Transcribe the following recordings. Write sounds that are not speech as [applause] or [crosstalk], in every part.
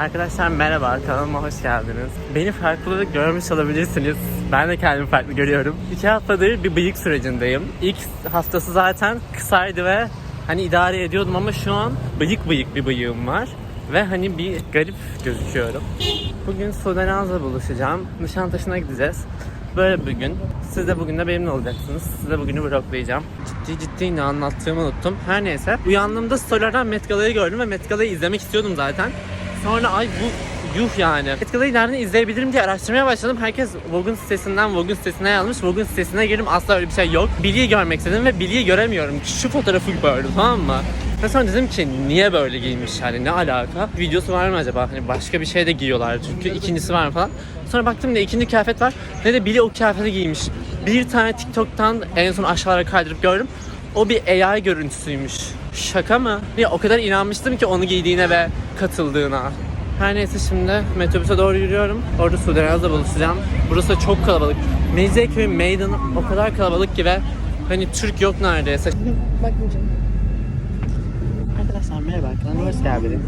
Arkadaşlar merhaba, kanalıma hoş geldiniz. Beni farklı olarak görmüş olabilirsiniz. Ben de kendimi farklı görüyorum. İki haftadır bir bıyık sürecindeyim. İlk haftası zaten kısaydı ve hani idare ediyordum ama şu an bıyık bıyık bir bıyığım var. Ve hani bir garip gözüküyorum. Bugün Sudan Az'la buluşacağım. Nişantaşı'na gideceğiz. Böyle bir gün. Siz de bugün de benimle olacaksınız. Size bugünü vloglayacağım. Ciddi ciddi ne anlattığımı unuttum. Her neyse. Uyandığımda storylerden Met Gala'yı gördüm ve Met Gala'yı izlemek istiyordum zaten. Sonra ay bu yuh yani. Gala'yı nereden izleyebilirim diye araştırmaya başladım. Herkes Vogue'un sitesinden Vogue'un sitesine yazmış. Vogue'un sitesine girdim asla öyle bir şey yok. Billy'yi görmek istedim ve Billy'yi göremiyorum. Şu fotoğrafı gördüm tamam mı? Ve sonra dedim ki niye böyle giymiş yani ne alaka? Videosu var mı acaba? Hani başka bir şey de giyiyorlar çünkü ikincisi var mı falan. Sonra baktım ne ikinci kıyafet var ne de Billy o kıyafeti giymiş. Bir tane TikTok'tan en son aşağılara kaydırıp gördüm. O bir AI görüntüsüymüş. Şaka mı? Ya o kadar inanmıştım ki onu giydiğine ve katıldığına. Her neyse şimdi metrobüse doğru yürüyorum. Orada Sudanaz'la buluşacağım. Burası da çok kalabalık. Mecidiyeköy meydanı o kadar kalabalık ki ve hani Türk yok neredeyse. [laughs] Bakmayacağım. Arkadaşlar merhaba, kanalıma hoş geldiniz.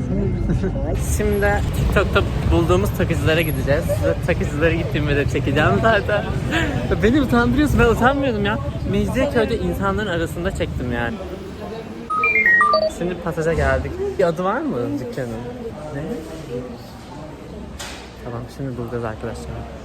[laughs] Şimdi TikTok'ta bulduğumuz takıcılara gideceğiz. Size takıcılara gittiğimde de çekeceğim zaten. Beni utandırıyorsun, ben utanmıyordum ya. Mecidiyeköy'de insanların arasında çektim yani. Şimdi pasaja geldik. Bir adı var mı dükkanın? Ne? Tamam, şimdi bulacağız arkadaşlar.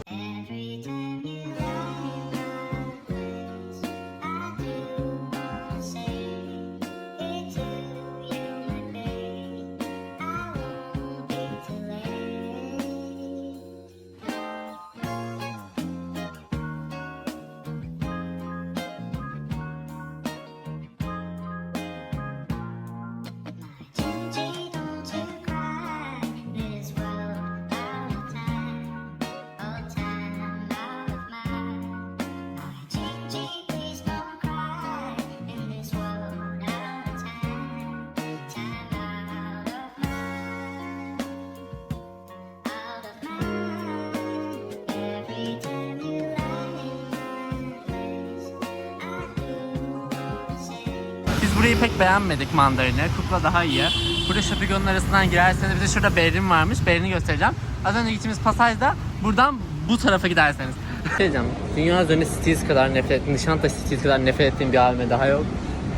Burayı pek beğenmedik mandarini. Kukla daha iyi. Burada Şapigon'un arasından girerseniz bir de şurada Berlin varmış. Berlin'i göstereceğim. Az önce gittiğimiz pasajda buradan bu tarafa giderseniz. Şey diyeceğim, dünya üzerinde Cities kadar nefret ettiğim, Nişantaşı Cities kadar nefret ettiğim bir AVM daha yok.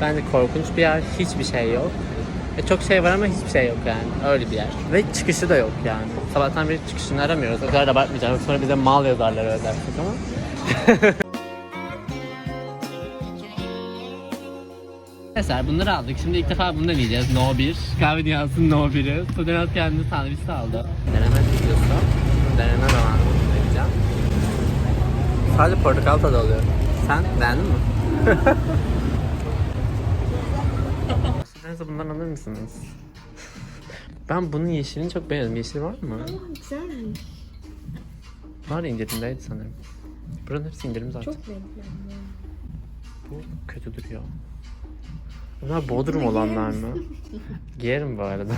Bence korkunç bir yer, hiçbir şey yok. E, çok şey var ama hiçbir şey yok yani. Öyle bir yer. Ve çıkışı da yok yani. Sabahtan beri çıkışını aramıyoruz. O kadar da abartmayacağım. Sonra bize mal yazarlar ödersek ama. [laughs] Arkadaşlar bunları aldık. Şimdi ilk defa bunu deneyeceğiz. No 1. Kahve dünyasının No 1'i. Sudenat kendine sandviç aldı. Deneme videosu. Deneme zamanı deneyeceğim. Sadece portakal tadı oluyor. Sen beğendin mi? [laughs] Sudenat'a bundan alır mısınız? Ben bunun yeşilini çok beğendim. Yeşil var mı? Güzelmiş. Var indirimdeydi sanırım. Buranın hepsi indirim zaten. Çok renkli. Bu kötü duruyor. Bunlar Bodrum olanlar mı? [laughs] Giyerim bu arada.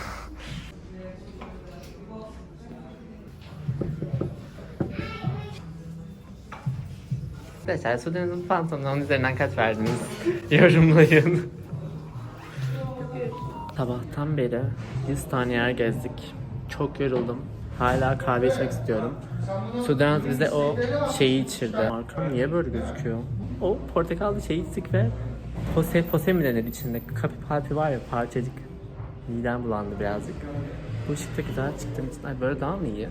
Arkadaşlar Sudan'ın pantolonunun üzerinden kaç verdiniz? [laughs] Yorumlayın. Sabahtan beri 100 tane yer gezdik. Çok yoruldum. Hala kahve içmek istiyorum. Sudan bize o şeyi içirdi. Arkam niye böyle gözüküyor? O portakallı şeyi içtik ve pose, pose mi denir içinde? Kapi palpi var ya parçacık. Midem bulandı birazcık. Bu ışık da güzel çıktığım için. Ay böyle daha mı iyi?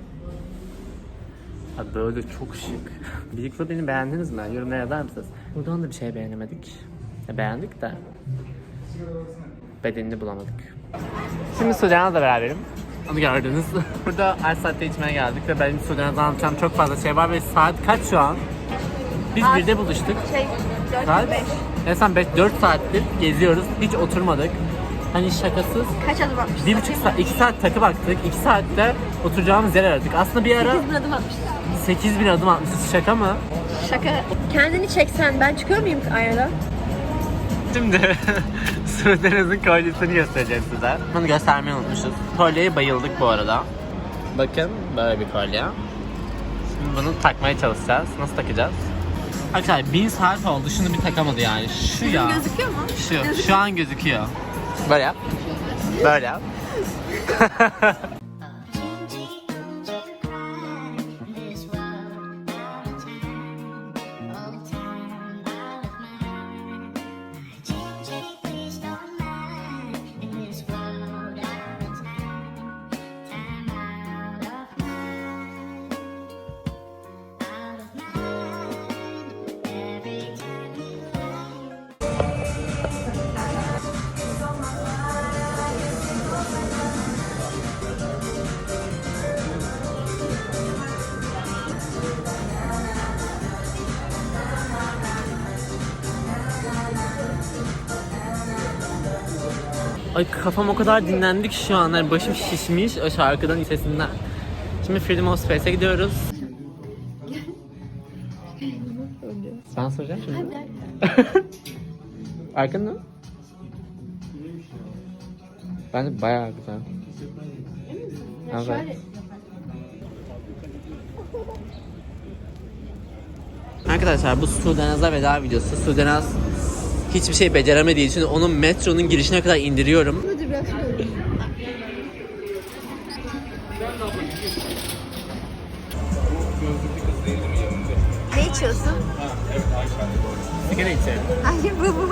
Abi böyle çok şık. [laughs] Birlikte beni beğendiniz mi? Yorumlara yazar mısınız? Buradan da bir şey beğenemedik. Ya beğendik de bedenini bulamadık. Şimdi Sudan'a da beraberim. Onu gördünüz. [laughs] Burada her saatte içmeye geldik ve benim Sudan'da anlatacağım çok fazla şey var ve saat kaç şu an? Biz Saat- birde buluştuk. Şey, 4 Saat 5. resmen 5 4 saattir geziyoruz. Hiç oturmadık. Hani şakasız. Kaç adım atmışsın? Bir buçuk saat, iki saat takı baktık. iki saatte oturacağımız yer aradık. Aslında bir ara 8 bin adım atmışsın. 8 bin adım atmışız. Şaka mı? Şaka. Kendini çeksen ben çıkıyor muyum aynada? Şimdi [laughs] Sudan'ın kolyesini göstereceğim size. Bunu göstermeyi unutmuşuz. Kolyeye bayıldık bu arada. Bakın böyle bir kolye. Şimdi bunu takmaya çalışacağız. Nasıl takacağız? Arkadaşlar 1000 saat oldu. Şunu bir takamadı yani. Şu ya. Gözüküyor mu? Şu. Şu an gözüküyor. Böyle yap. Böyle yap. [laughs] Ay kafam o kadar dinlendi ki şu an. Yani başım şişmiş o şarkıdan sesinden. Şimdi Freedom of Space'e gidiyoruz. Ben soracağım şimdi. [laughs] Arkanda mı? Bence bayağı güzel. Evet. Arkadaşlar bu Sudenaz'a veda videosu. Sudenaz hiçbir şey beceremediği için onun metronun girişine kadar indiriyorum. Ne içiyorsun? Sigara içelim. Hayır bu bu.